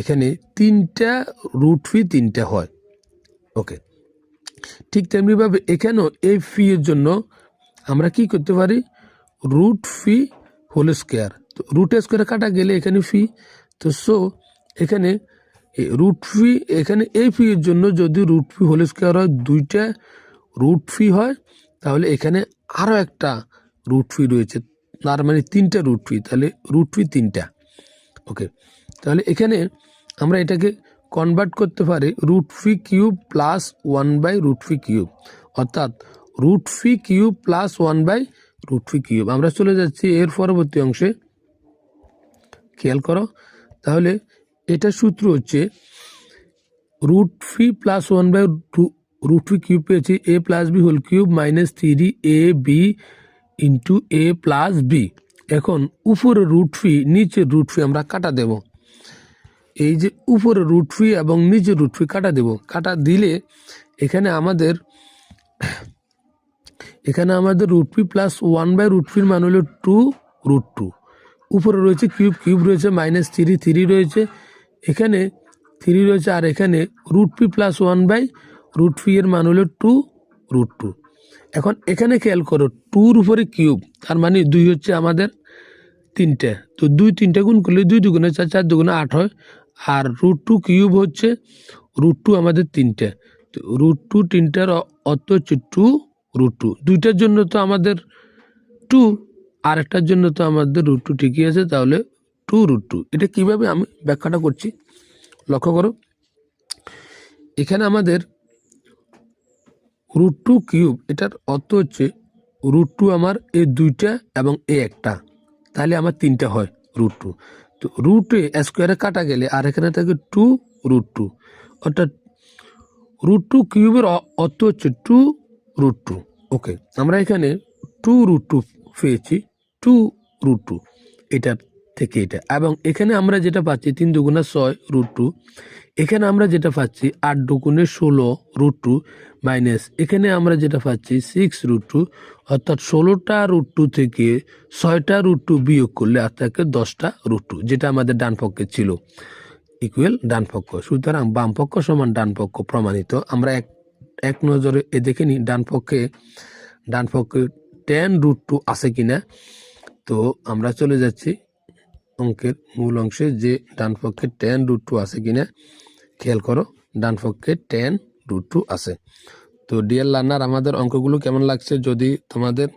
এখানে তিনটা রুট ফি তিনটা হয়। ওকে ঠিক তেমনিভাবে এখানেও এই ফি এর জন্য আমরা কি করতে পারি? রুট ফি হোল স্কোয়ার তো রুট স্কোয়ারে কাটা গেলে এখানে ফি তো সো এখানে রুট ফি এখানে এই ফি এর জন্য যদি রুট ফি হোল স্কোয়ার হয়, দুইটা রুট ফি হয়, তাহলে এখানে আরও একটা রুট ফি রয়েছে। তার মানে তিনটা রুট ফি তাহলে রুট ফি তিনটা। ওকে। তাহলে এখানে আমরা এটাকে কনভার্ট করতে পারি root phi cube plus one by root phi cube অর্থাৎ root phi cube plus one by root phi cube আমরা চলে যাচ্ছি এর পরবর্তী অংশে। খেয়াল করো। তাহলে এটা সূত্র হচ্ছে root phi plus one by root phi cube পেয়েছি a plus b whole cube minus three a b into a plus b এখন উপরে রুট ফি নিচে রুট ফি আমরা কাটা দেব। এই যে উপরে রুট ফি এবং নিচে রুট ফি কাটা দেব। কাটা দিলে এখানে আমাদের এখানে আমাদের root phi plus one by root ফির মান হলো টু রুট টু উপরে রয়েছে কিউব কিউব রয়েছে মাইনাস থ্রি থ্রি রয়েছে। এখানে থ্রি রয়েছে আর এখানে root phi plus one by root phi এর মান হলো টু রুট টু এখন এখানে খেয়াল করো টুর উপরে কিউব তার মানে দুই হচ্ছে আমাদের তিনটে। তো দুই তিনটে গুণ করলে দুই দুগুণে চার চার দুগুণে আট হয়, আর রুট টু কিউব হচ্ছে রুট টু আমাদের তিনটে। তো রুট টু তিনটার অর্থ হচ্ছে টু রুট টু দুইটার জন্য তো আমাদের টু আর একটার জন্য তো আমাদের রুট টু ঠিকই আছে, তাহলে টু রুট টু এটা কীভাবে আমি ব্যাখ্যাটা করছি? লক্ষ্য করো। এখানে আমাদের রুট টু কিউব, এটার অর্থ হচ্ছে রুট টু আমার এ দুইটা এবং এ একটা। তাহলে আমার তিনটা হয় রুট টু। তো রুটে স্কোয়ারে কাটা গেলে আর এখানে থাকে টু রুট টু। অর্থাৎ রুট টু কিউবের অর্থ হচ্ছে টু রুট টু। ওকে, আমরা এখানে টু রুট টু পেয়েছি, টু রুট টু। এটার থেকে এটা। এবং এখানে আমরা যেটা পাচ্ছি তিন দুগুণা ছয় রুট টু এখানে আমরা যেটা পাচ্ছি আট দুগুণে ষোলো রুট টু মাইনাস এখানে আমরা যেটা পাচ্ছি সিক্স রুট টু অর্থাৎ ষোলোটা রুট টু থেকে ছয়টা রুট টু বিয়োগ করলে আর থাকে দশটা রুট টু যেটা আমাদের ডান পক্ষে ছিল ইকুয়াল ডান পক্ষ। সুতরাং বাম পক্ষ সমান ডান পক্ষ প্রমাণিত। আমরা এক এক নজরে এ দেখে নিই, ডান পক্ষে ডান পক্ষে টেন রুট টু আছে কিনা। তো আমরা চলে যাচ্ছি অঙ্কের মূল অংশে যে ডান পক্ষে টেন রুট টু আছে কিনা, খেয়াল করো, ডান পক্ষে টেন রুট টু আছে। তো ডিএল লার্নার আমাদের অঙ্কগুলো কেমন লাগছে যদি তোমাদের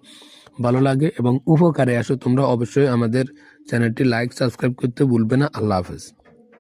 ভালো লাগে এবং উপকারে আসো, তোমরা অবশ্যই আমাদের চ্যানেলটি লাইক সাবস্ক্রাইব করতে ভুলবে না। আল্লাহ হাফেজ।